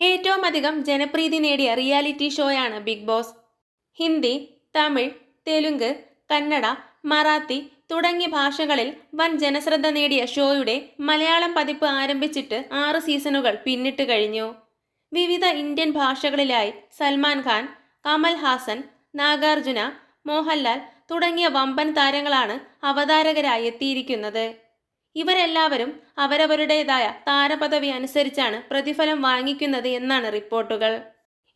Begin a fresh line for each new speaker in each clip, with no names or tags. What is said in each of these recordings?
ഏറ്റവും അധികം ജനപ്രീതി നേടിയ റിയാലിറ്റി ഷോയാണ് ബിഗ് ബോസ്. ഹിന്ദി തമിഴ് തെലുങ്ക് കന്നഡ മറാത്തി തുടങ്ങിയ ഭാഷകളിൽ വൻ ജനശ്രദ്ധ നേടിയ ഷോയുടെ മലയാളം പതിപ്പ് ആരംഭിച്ചിട്ട് ആറ് സീസണുകൾ പിന്നിട്ട് കഴിഞ്ഞു. വിവിധ ഇന്ത്യൻ ഭാഷകളിലായി സൽമാൻ ഖാൻ കമൽ ഹാസൻ നാഗാർജുന മോഹൻലാൽ തുടങ്ങിയ വമ്പൻ താരങ്ങളാണ് അവതാരകരായി എത്തിയിരിക്കുന്നത്. ഇവരെല്ലാവരും അവരവരുടേതായ താരപദവി അനുസരിച്ചാണ് പ്രതിഫലം വാങ്ങിക്കുന്നത് എന്നാണ് റിപ്പോർട്ടുകൾ.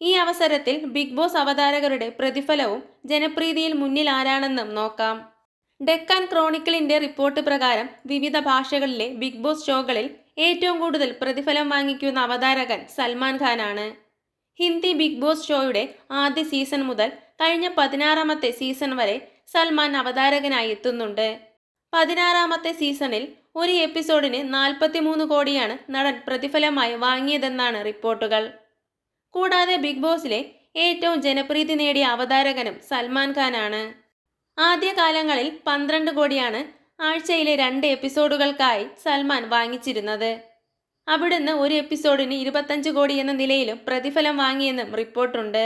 ഈ അവസരത്തിൽ ബിഗ് ബോസ് അവതാരകരുടെ പ്രതിഫലവും ജനപ്രീതിയിൽ മുന്നിൽ ആരാണെന്നും നോക്കാം. ഡെക്കാൻ ക്രോണിക്കിളിന്റെ റിപ്പോർട്ട് പ്രകാരം വിവിധ ഭാഷകളിലെ ബിഗ് ബോസ് ഷോകളിൽ ഏറ്റവും കൂടുതൽ പ്രതിഫലം വാങ്ങിക്കുന്ന അവതാരകൻ സൽമാൻ ഖാനാണ്. ഹിന്ദി ബിഗ് ബോസ് ഷോയുടെ ആദ്യ സീസൺ മുതൽ കഴിഞ്ഞ പതിനാറാമത്തെ സീസൺ വരെ സൽമാൻ അവതാരകനായി എത്തുന്നുണ്ട്. പതിനാറാമത്തെ സീസണിൽ ഒരു എപ്പിസോഡിന് നാൽപ്പത്തിമൂന്ന് കോടിയാണ് നടൻ പ്രതിഫലമായി വാങ്ങിയതെന്നാണ് റിപ്പോർട്ടുകൾ. കൂടാതെ ബിഗ് ബോസിലെ ഏറ്റവും ജനപ്രീതി നേടിയ അവതാരകനും സൽമാൻ ഖാനാണ്. ആദ്യകാലങ്ങളിൽ പന്ത്രണ്ട് കോടിയാണ് ആഴ്ചയിലെ രണ്ട് എപ്പിസോഡുകൾക്കായി സൽമാൻ വാങ്ങിച്ചിരുന്നത്. അവിടുന്ന് ഒരു എപ്പിസോഡിന് ഇരുപത്തഞ്ച് കോടി എന്ന നിലയിലും പ്രതിഫലം വാങ്ങിയെന്നും റിപ്പോർട്ടുണ്ട്.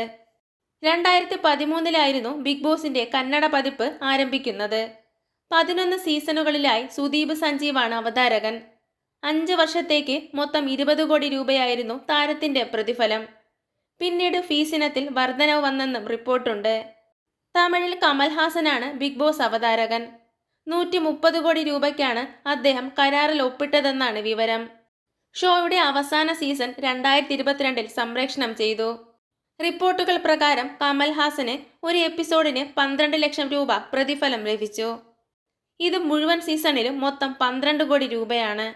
രണ്ടായിരത്തി പതിമൂന്നിലായിരുന്നു ബിഗ് ബോസിന്റെ കന്നഡ പതിപ്പ് ആരംഭിക്കുന്നത്. പതിനൊന്ന് സീസണുകളിലായി സുദീപ് സഞ്ജീവാണ് അവതാരകൻ. അഞ്ച് വർഷത്തേക്ക് മൊത്തം ഇരുപത് കോടി രൂപയായിരുന്നു താരത്തിന്റെ പ്രതിഫലം. പിന്നീട് ഫീസിനത്തിൽ വർധനവ് വന്നെന്നും റിപ്പോർട്ടുണ്ട്. തമിഴിൽ കമൽഹാസനാണ് ബിഗ് ബോസ് അവതാരകൻ. നൂറ്റി മുപ്പത് കോടി രൂപയ്ക്കാണ് അദ്ദേഹം കരാറിൽ ഒപ്പിട്ടതെന്നാണ് വിവരം. ഷോയുടെ അവസാന സീസൺ രണ്ടായിരത്തി ഇരുപത്തിരണ്ടിൽ സംപ്രേഷണം ചെയ്തു. റിപ്പോർട്ടുകൾ പ്രകാരം കമൽഹാസന് ഒരു എപ്പിസോഡിന് പന്ത്രണ്ട് ലക്ഷം രൂപ പ്രതിഫലം ലഭിച്ചു. ഇത് മുഴുവൻ സീസണിലും മൊത്തം പന്ത്രണ്ട് കോടി രൂപയാണ്.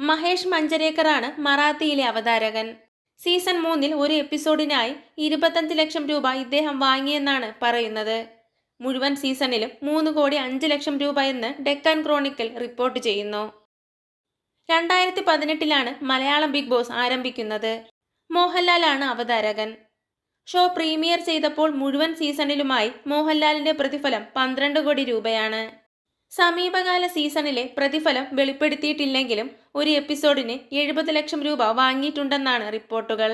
മഹേഷ് മഞ്ചരേക്കറാണ് മറാത്തിയിലെ അവതാരകൻ. സീസൺ മൂന്നിൽ ഒരു എപ്പിസോഡിനായി ഇരുപത്തഞ്ച് ലക്ഷം രൂപ ഇദ്ദേഹം വാങ്ങിയെന്നാണ് പറയുന്നത്. മുഴുവൻ സീസണിലും മൂന്ന് കോടി അഞ്ച് ലക്ഷം രൂപ എന്ന് ഡെക്കാൻ ക്രോണിക്കൽ റിപ്പോർട്ട് ചെയ്യുന്നു. രണ്ടായിരത്തി പതിനെട്ടിലാണ് മലയാളം ബിഗ് ബോസ് ആരംഭിക്കുന്നത്. മോഹൻലാലാണ് അവതാരകൻ. ഷോ പ്രീമിയർ ചെയ്തപ്പോൾ മുഴുവൻ സീസണിലുമായി മോഹൻലാലിന്റെ പ്രതിഫലം പന്ത്രണ്ട് കോടി രൂപയാണ്. സമീപകാല സീസണിലെ പ്രതിഫലം വെളിപ്പെടുത്തിയിട്ടില്ലെങ്കിലും ഒരു എപ്പിസോഡിന് എഴുപത് ലക്ഷം രൂപ വാങ്ങിയിട്ടുണ്ടെന്നാണ് റിപ്പോർട്ടുകൾ.